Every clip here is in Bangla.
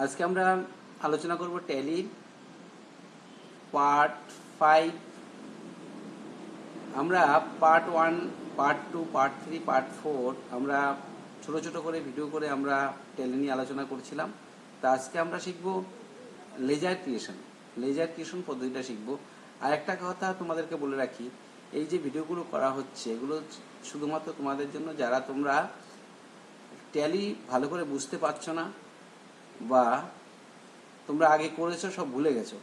আজকে আমরা আলোচনা করব ট্যালির পার্ট ফাইভ আমরা part one part two part three part four আমরা ছোট ছোট করে ভিডিও করে আমরা ট্যালি নিয়ে আলোচনা করছিলাম। তা আজকে আমরা শিখব লেজার ক্রিয়েশন লেজার ক্রিয়েশন পদ্ধতিটা শিখব। আর একটা কথা তোমাদেরকে বলে রাখি, এই যে ভিডিওগুলো করা হচ্ছে, এগুলো শুধুমাত্র তোমাদের জন্য, যারা তোমরা ট্যালি ভালো করে বুঝতে পারছ না বা তোমরা আগে করেছ, সব ভুলে গেছো।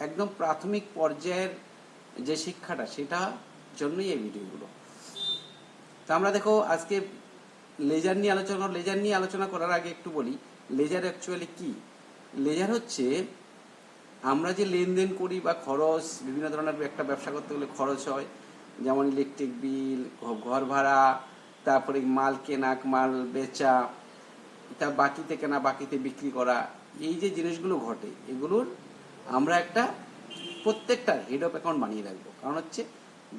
একদম প্রাথমিক পর্যায়ের যে শিক্ষাটা, সেটা জন্যই এই ভিডিওগুলো। তো আমরা দেখো, আজকে লেজার নিয়ে আলোচনা, লেজার নিয়ে আলোচনা করার আগে একটু বলি, লেজার অ্যাকচুয়ালি কি? লেজার হচ্ছে, আমরা যে লেনদেন করি বা খরচ, বিভিন্ন ধরনের একটা ব্যবসা করতে গেলে খরচ হয়, যেমন ইলেকট্রিক বিল ঘর ভাড়া, তারপরে মাল কেনা মাল বেচা তা বাকিতে কেনা, বাকিতে বিক্রি করা, এই যে জিনিসগুলো ঘটে, এগুলোর আমরা একটা প্রত্যেকটা হেড অফ অ্যাকাউন্ট বানিয়ে রাখব। কারণ হচ্ছে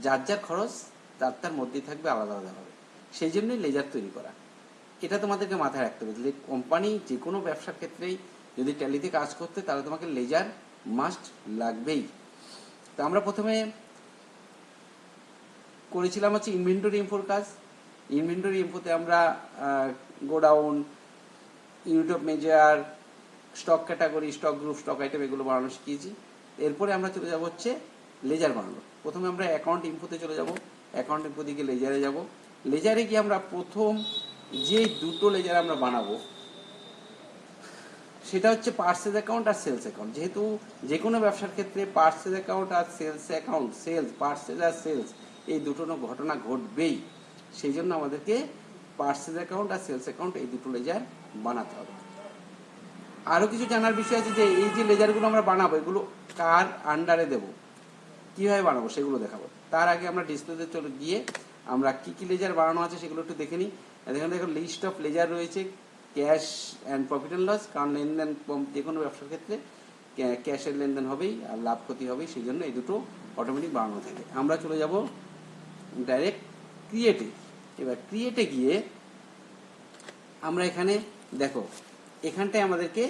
যার যার খরচ, তার তার মধ্যেই থাকবে আলাদা আলাদাভাবে সেই জন্যই লেজার তৈরি করা। এটা তোমাদেরকে মাথায় রাখতে হবে। কোম্পানি যে কোনো ব্যবসার ক্ষেত্রেই যদি ট্যালিতে কাজ করতে, তাহলে তোমাকে লেজার মাস্ট লাগবেই। তো আমরা প্রথমে করেছিলাম হচ্ছে ইনভেন্টরি ইনফোর কাজ। ইনভেন্টরি ইনফোতে আমরা godown unit of measure stock category stock group stock item এগুলো বানানো শিখিয়েছি। এরপরে আমরা চলে যাব হচ্ছে লেজার বানানো। প্রথমে আমরা অ্যাকাউন্ট ইনফোতে চলে যাব। অ্যাকাউন্ট ইনফো দিকে লেজারে যাব। লেজারে গিয়ে আমরা প্রথম যে দুটো লেজার আমরা বানাবো, সেটা হচ্ছে পার্সেস অ্যাকাউন্ট আর সেলস অ্যাকাউন্ট যেহেতু যে কোনো ব্যবসার ক্ষেত্রে পার্সেস অ্যাকাউন্ট আর সেলস অ্যাকাউন্ট সেলস পার্সেস আর সেলস এই দুটো ঘটনা ঘটবেই। সেই জন্য আমাদেরকে পার্সেস অ্যাকাউন্ট আর সেলস অ্যাকাউন্ট এই দুটো লেজার বানাতে হবে। আরও কিছু জানার বিষয় আছে যে এই যে লেজারগুলো আমরা বানাবো, এগুলো কার আন্ডারে দেব? কীভাবে বানাবো সেগুলো দেখাবো। তার আগে আমরা ডিসপ্লেতে চলে গিয়ে আমরা কি কি লেজার বানানো আছে সেগুলো একটু দেখে নিই। এখানে দেখো লিস্ট অফ লেজার রয়েছে cash and profit and loss কারণ লেনদেন যে কোনো ব্যবসার ক্ষেত্রে ক্যাশের লেনদেন হবেই আর লাভ ক্ষতি হবেই, সেই জন্য এই দুটো অটোমেটিক বানানো থাকে। আমরা চলে যাব ডাইরেক্ট ক্রিয়েটে এবার ক্রিয়েটে গিয়ে আমরা এখানে দেখো, এখানটায় আমাদেরকে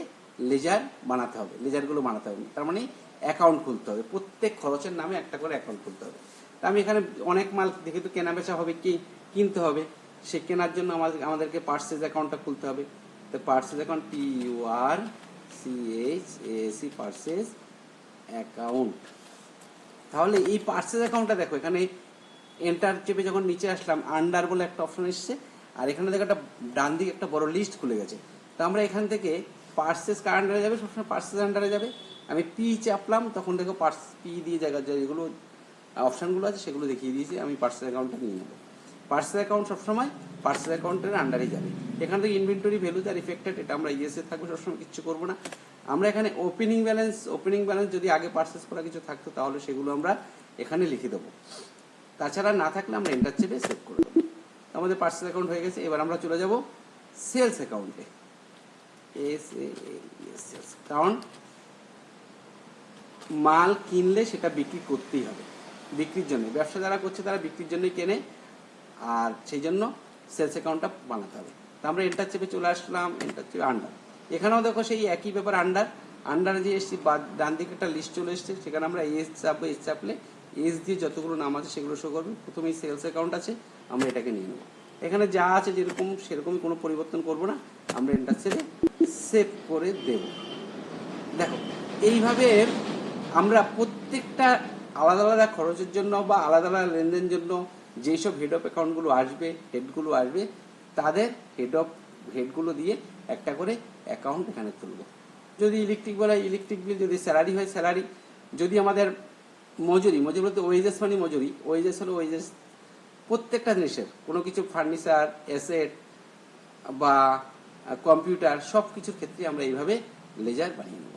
লেজার বানাতে হবে লেজারগুলো বানাতে হবে। তার মানে অ্যাকাউন্ট খুলতে হবে, প্রত্যেক খরচের নামে একটা করে অ্যাকাউন্ট খুলতে হবে। তা আমি এখানে অনেক মাল দেখে তো কেনা বেচা হবে কি, কিনতে হবে। সে কেনার জন্য আমাদের, আমাদেরকে পার্সেজ অ্যাকাউন্টটা খুলতে হবে। তো purchase account P U R C H A C purchase account তাহলে এই পার্সেজ অ্যাকাউন্টটা দেখো, এখানে এন্টার চেপে যখন নিচে আসলাম আন্ডার বলে একটা অপশন এসছে, আর এখানে দেখো একটা ডান দিকে একটা বড় লিস্ট খুলে গেছে। তো আমরা এখান থেকে পার্সেস কার আন্ডারে যাবে? সবসময় পার্সেস আন্ডারে যাবে। আমি পি চাপলাম, তখন দেখো পার্স পি দিয়ে জায়গা, যেগুলো অপশানগুলো আছে, সেগুলো দেখিয়ে দিয়েছি, আমি পার্সেল অ্যাকাউন্টটা নিয়ে নেব। পার্সেল অ্যাকাউন্ট সবসময় পার্সেল অ্যাকাউন্টের আন্ডারেই যাবে। এখান থেকে ইনভেন্টরি ভ্যালু তার ইফেক্টেড এটা আমরা ইয়েসে থাকবে, সবসময় কিচ্ছু করব না। আমরা এখানে ওপেনিং ব্যালেন্স ওপেনিং ব্যালেন্স যদি আগে পার্সেস করা কিছু থাকতো, তাহলে সেগুলো আমরা এখানে লিখে দেবো। তাছাড়া না থাকলে আমরা এন্টার চেপে সেভ করে দেবো। আমাদের পার্সেল অ্যাকাউন্ট হয়ে গেছে, এবার আমরা চলে যাব সেলস অ্যাকাউন্টে এস এস কারণ মাল কিনলে সেটা বিক্রি করতেই হবে, বিক্রির জন্য ব্যবসা যারা করছে তারা বিক্রির জন্যই কেনে, আর সেই জন্য সেলস অ্যাকাউন্টটা বানাতে হবে। তা আমরা এন্টার চেপে চলে আসলাম এন্টার চেপে আন্ডার এখানেও দেখো সেই একই ব্যাপার আন্ডার আন্ডারে যে এসছি ডান দিকে একটা লিস্ট চলে এসছে, সেখানে আমরা এস চাপবো এস চাপলে এস দিয়ে যতগুলো নাম আছে সেগুলো শো করবে প্রথমে সেলস অ্যাকাউন্ট আছে, আমরা এটাকে নিয়ে নেব। এখানে যা আছে যেরকম, সেরকমই কোনো পরিবর্তন করব না। আমরা এন্টার চেপে সেভ করে দেব। দেখো, এইভাবে আমরা প্রত্যেকটা আলাদা আলাদা খরচের জন্য বা আলাদা আলাদা লেনদেনের জন্য যেসব হেড অফ অ্যাকাউন্টগুলো আসবে হেডগুলো আসবে, তাদের হেড অফ হেডগুলো দিয়ে একটা করে অ্যাকাউন্ট এখানে তুলব। যদি ইলেকট্রিক বলা ইলেকট্রিক বিল যদি স্যালারি হয় স্যালারি যদি আমাদের মজুরি মজুরি বলতে ওয়েজেস মানে মজুরি ওয়েজেস হলো ওয়েজেস প্রত্যেকটা জিনিসের, কোনো কিছু ফার্নিচার অ্যাসেট বা কম্পিউটার সব কিছুর ক্ষেত্রে আমরা এইভাবে লেজার বানিয়ে নেব।